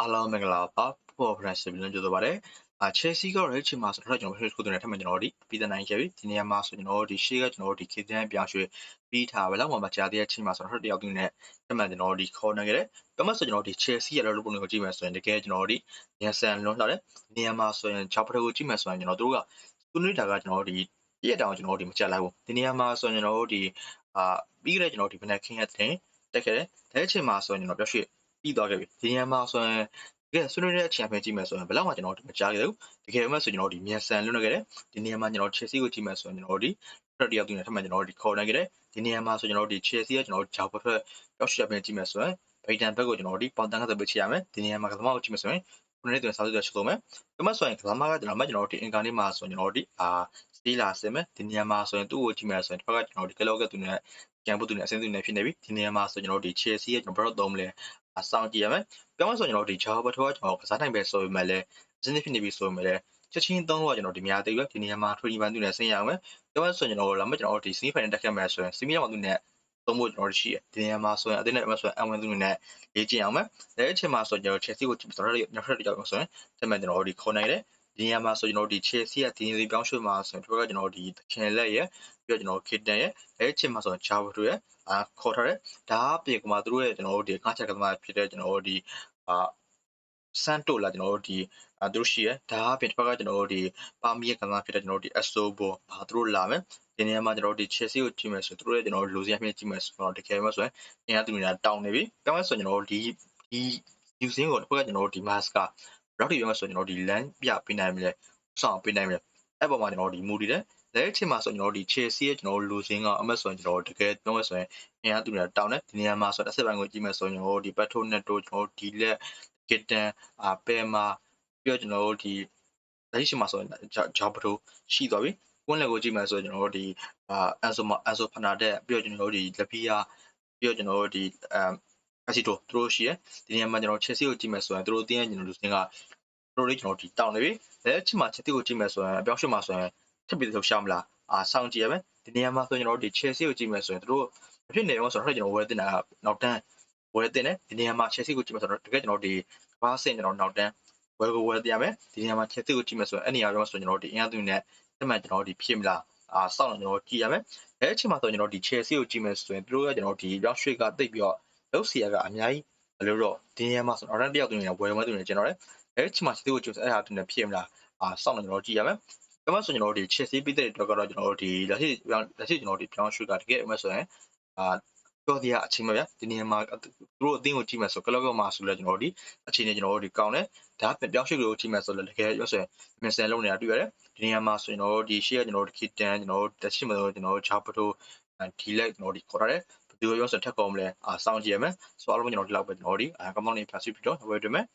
အားလုံးမင်္ဂလာပါပေါ်ဖရန့်စီပြန်ကြိုဆိုပါရစေအာချယ်ဆီကတော့ချီမှာဆိုတော့ကျွန်တော်တို့ခုတင်နေထပ်မံကျွန်တော်တို့ဒီပြည်သနိုင်ခဲ့ပြီဒီနေရာမှာဆိုကျွန်တော်တို့ဒီရှေ့ကကျွန်တော်တို့ဒီခေတ္တန်ပြောင်းရွှေ့ပြီးထားပဲလောက်မှမကြားသေးတဲ့ချီမှာဆိုတော့တယောက်တူနဲ့ထပ်မံကျွန်တော်တို့ဒီခေါ်နေခဲ့တယ်ပမဆိုကျွန်တော်တို့ဒီချယ်ဆီရတဲ့လူပုံတွေကိုကြည့်မယ်ဆိုရင်တကယ်ကျွန်တော်တို့ဒီညဆန်လွန်လာတဲ့နေရာမှာဆိုရင်ဂျာပထကိုကြည့်မယ်ဆိုရင်ကျွန်တော်တို့ကသူနေတာကကျွန်တော်တို့ဒီပြည့်တောင်ကျွန်တော်တို့ဒီမကြက်လိုက်ဘူးဒီနေရာမှာဆိုရင်ကျွန်တော်တို့ဒီအာပြီးခဲ့တဲ့ကျွန်တော်တို့ဒီဘယ်နဲ့ခင်းရတဲ့တက်ခဲ့တယ်တဲ့အချိန်မှာဆိုရင်ကျွန်တော်ပြောရွှေ့ ပြီးသွားခဲ့ပြီဒီနေရာမှာဆိုရင်တကယ်ဆွေးနွေးတဲ့အချိန်အပြင်ကြည့်မယ်ဆိုရင်ဘယ်လောက်မှကျွန်တော်တို့မကြားခဲ့ဘူးတကယ်မှဆိုကျွန်တော်တို့ဒီမြန်ဆန်လွတ်နေခဲ့တယ်ဒီနေရာမှာကျွန်တော် Chelsea ကိုကြည့်မယ်ဆိုရင်ကျွန်တော်တို့ဒီဖရက်တယောက်တူနဲ့ထပ်မံကျွန်တော်တို့ဒီခေါ်နိုင်ခဲ့တယ်ဒီနေရာမှာဆိုကျွန်တော်တို့ဒီ Chelsea ကကျွန်တော်တို့ဂျာဘတ်ဖက်ရောက်ရှိအပြင်ကြည့်မယ်ဆိုရင်ဗိတန်ဘက်ကိုကျွန်တော်တို့ဒီပေါင်တန်ကစားပေးချရမယ်ဒီနေရာမှာကစားမကိုကြည့်မယ်ဆိုရင်ခုနေ့တွင်စာစုရရှိဆုံးမယ်ဒါမှဆိုရင်ကစားမကကျွန်တော်မှကျွန်တော်တို့ဒီအင်ကာနေ့မှာဆိုရင်ကျွန်တော်တို့ဒီအာစတီလာဆင်မယ်ဒီနေရာမှာဆိုရင်သူ့ကိုကြည့်မယ်ဆိုရင်တစ်ဖက်ကကျွန်တော်တို့ဒီကလော့ကတူနဲ့ ကျန်ဖို့တူနဲ့အစင်းတူနဲ့ဖြစ်နေပြီဒီနေရာမှာဆိုကျွန်တော်တို့ဒီ Chelsea ရဲ့ကျွန်တော်ဘယ်တော့သုံးမလဲအဆောင်ကြည့်ရမယ်ပြောင်းဆိုကျွန်တော်တို့ဒီဂျာဘတ်ထောကကျွန်တော်ကစားနိုင်ပဲဆိုပေမဲ့လည်းအစင်းဖြစ်နေပြီဆိုပေမဲ့လည်းချက်ချင်းသုံးလို့ကျွန်တော်ဒီများသေးပဲဒီနေရာမှာ20ဘန်တူနဲ့ဆင်းရအောင်ပဲပြောင်းဆိုကျွန်တော်လာမကျွန်တော်ဒီစီးဖိုင်တက်ခဲ့မယ်ဆိုရင်စီမီယာမတူနဲ့သုံးဖို့ကျွန်တော်ရှိတယ်ဒီနေရာမှာဆိုရင်အတင်းနဲ့အမဆိုရင်အဝင်သူနဲ့ရေးကြည့်အောင်မယ်လက်အချိန်မှာဆိုကျွန်တော် Chelsea ကိုကျွန်တော်တို့နောက်ထပ်တစ်ကြောက်ဆိုရင်တက်မယ်ကျွန်တော်တို့ဒီခေါ်နိုင်တယ် ဒီနေရာမှာဆိုကျွန်တော်တို့ဒီ Chelsea ကဒီနေရာပြောင်းရွှေ့မှာဆိုရင်ဒီဘက်ကကျွန်တော်တို့ဒီသခင်လက်ရဲ့ပြီးတော့ကျွန်တော် Kitten ရဲ့လက်အချိန်မှာဆိုရင် Java တို့ရဲ့အာခေါ်ထားတယ်ဒါအပြင်ကမှသူတို့ရဲ့ကျွန်တော်တို့ဒီကားချက်ကမှဖြစ်တဲ့ကျွန်တော်တို့ဒီအာစန်တိုလာကျွန်တော်တို့ဒီအဲသူတို့ရှိရဒါအပြင်တစ်ဖက်ကကျွန်တော်တို့ဒီပါမီရဲ့ကမှဖြစ်တဲ့ကျွန်တော်တို့ဒီ Asobo ဘာသူတို့လာမယ်ဒီနေရာမှာကျွန်တော်တို့ဒီ Chelsea ကိုကြည့်မယ်ဆိုသူတို့ရဲ့ကျွန်တော်တို့လိုစရာမြင့်ကြည့်မယ်ဆိုတော့တကယ်မှဆိုရင်အင်အားသူနေတာတောင်းနေပြီပြောင်းလဲဆိုကျွန်တော်တို့ဒီဒီယူစင်းကိုတစ်ဖက်ကကျွန်တော်တို့ဒီ mask ကရောက်ဒီပြောင်းလဲဆိုကျွန်တော်တို့ဒီ land ပြပေးနိုင်မလဲဆောင်ပေးနိုင်မလဲအဲ့ပေါ်မှာကျွန်တော်တို့ဒီ mood တွေလက်အချိန်မှာဆိုကျွန်တော်တို့ဒီ Chelsea ရဲ့ကျွန်တော်တို့လူစင်းကအမတ်ဆိုရင်ကျွန်တော်တို့တကယ်ပြောမယ်ဆိုရင်အင်အားသူနေတာတောင်းတယ်ဒီနေရာမှာဆိုတစ်ဆက်ပိုင်းကိုကြည့်မယ်ဆိုရင်ကျွန်တော်တို့ဒီ Petro Neto ကျွန်တော်တို့ဒီလက် Kitten အာပယ်မာပြီးတော့ကျွန်တော်တို့ဒီလက်ရှိမှာဆိုရင်ဂျာဘတိုရှိသွားပြီကွန်းလက်ကိုကြည့်မယ်ဆိုရင်ကျွန်တော်တို့ဒီအာအန်ဆိုမအန်ဆိုဖနာတဲ့ပြီးတော့ကျွန်တော်တို့ဒီလက်ဖီယာပြီးတော့ကျွန်တော်တို့ဒီအမ်အစီတိုသူတို့ရှိရဒီနေရာမှာကျွန်တော် Chelsea ကိုကြည့်မယ်ဆိုရင်သူတို့တင်းရဲ့ကျွန်တော်လူစင်းကသူ တို့လေးကျွန်တော်ဒီတောင်းနေပြီလက်အချိန်မှာ Chelsea ကိုကြည့်မယ်ဆိုရင်အပြောင်းရွှေ့မှာဆိုရင်ထပ်ပြီးလှုပ်ရှားမလားအာစောင့်ကြည့်ရမယ်ဒီနေရာမှာဆိုရင်ကျွန်တော်တို့ဒီ Chelsea ကိုကြည့်မယ်ဆိုရင်သူတို့အဖြစ်နေရောဆိုတော့ကျွန်တော်ဝယ်တင်တာနောက်တန်းဝယ်တင်တယ်ဒီနေရာမှာ Chelsea ကိုကြည့်မယ်ဆိုတော့တကယ်ကျွန်တော်ဒီဘားစင်ကျွန်တော်နောက်တန်းဝယ်ကိုဝယ်တင်ရမယ်ဒီနေရာမှာ Chelsea ကိုကြည့်မယ်ဆိုရင်အဲ့နေရာရောဆိုကျွန်တော်ဒီအင်အားသူနဲ့တက်မှန်ကျွန်တော်ဒီဖြစ်မလားအာစောင့်ကျွန်တော်ကြည့်ရမယ်အဲ့အချိန်မှာဆိုကျွန်တော်ဒီ Chelsea ကိုကြည့်မယ်ဆိုရင်သူတို့ကကျွန်တော်ဒီရောက်ရွှေ့ကတိတ်ပြီးတော့လောက်စီယာကအများကြီးဘယ်လိုတော့ဒီနေရာမှာဆိုတော့တယောက်သူနဲ့ဝယ်ဝယ်သူနဲ့ကျွန်တော်လည်း အဲ့အချိန်မှာ Chelsea ကိုကြည့်ဆိုအဲ့ဟာသူနဲ့ဖြစ်မလားအာစောင့်ကျွန်တော်ကြည့်ရမယ်ဒါမှဆိုကျွန်တော်တို့ဒီ Chelsea ပြည်တဲ့အတွက်ကတော့ကျွန်တော်တို့ဒီလက်ရှိလက်ရှိကျွန်တော်တို့ဒီပြောင်းရွှေ့ကတကယ်အမှဆိုရင်အာပြောတရားအချိန်မဗျာဒီနေရာမှာသူတို့အသင်းကိုကြည့်မယ်ဆိုကလော့ကမှာဆိုလဲကျွန်တော်တို့ဒီအချိန်နဲ့ကျွန်တော်တို့ဒီကောင်းတယ်ဒါပေမဲ့ပြောင်းရွှေ့ကိုကြည့်မယ်ဆိုလဲတကယ်ပြောဆိုရင်မင်ဆန်လုံးနေတာတွေ့ရတယ်ဒီနေရာမှာဆိုရင်တော့ဒီရှေ့ကကျွန်တော်တို့ခီတန်ကျွန်တော်တို့တက်ရှိမှာဆိုကျွန်တော်တို့ဂျာပတိုဒီလက်ကျွန်တော်တို့ခေါ်ရတယ်ဘယ်လိုရောဆိုထက်ကောင်းမလဲအာစောင့်ကြည့်ရမယ်ဆိုအားလုံးကျွန်တော်ဒီလောက်ပဲကျွန်တော်တို့ဒီအကောင်းကောင်းနေဖတ်စီပြီးတော့ဝယ်တွေ့မယ်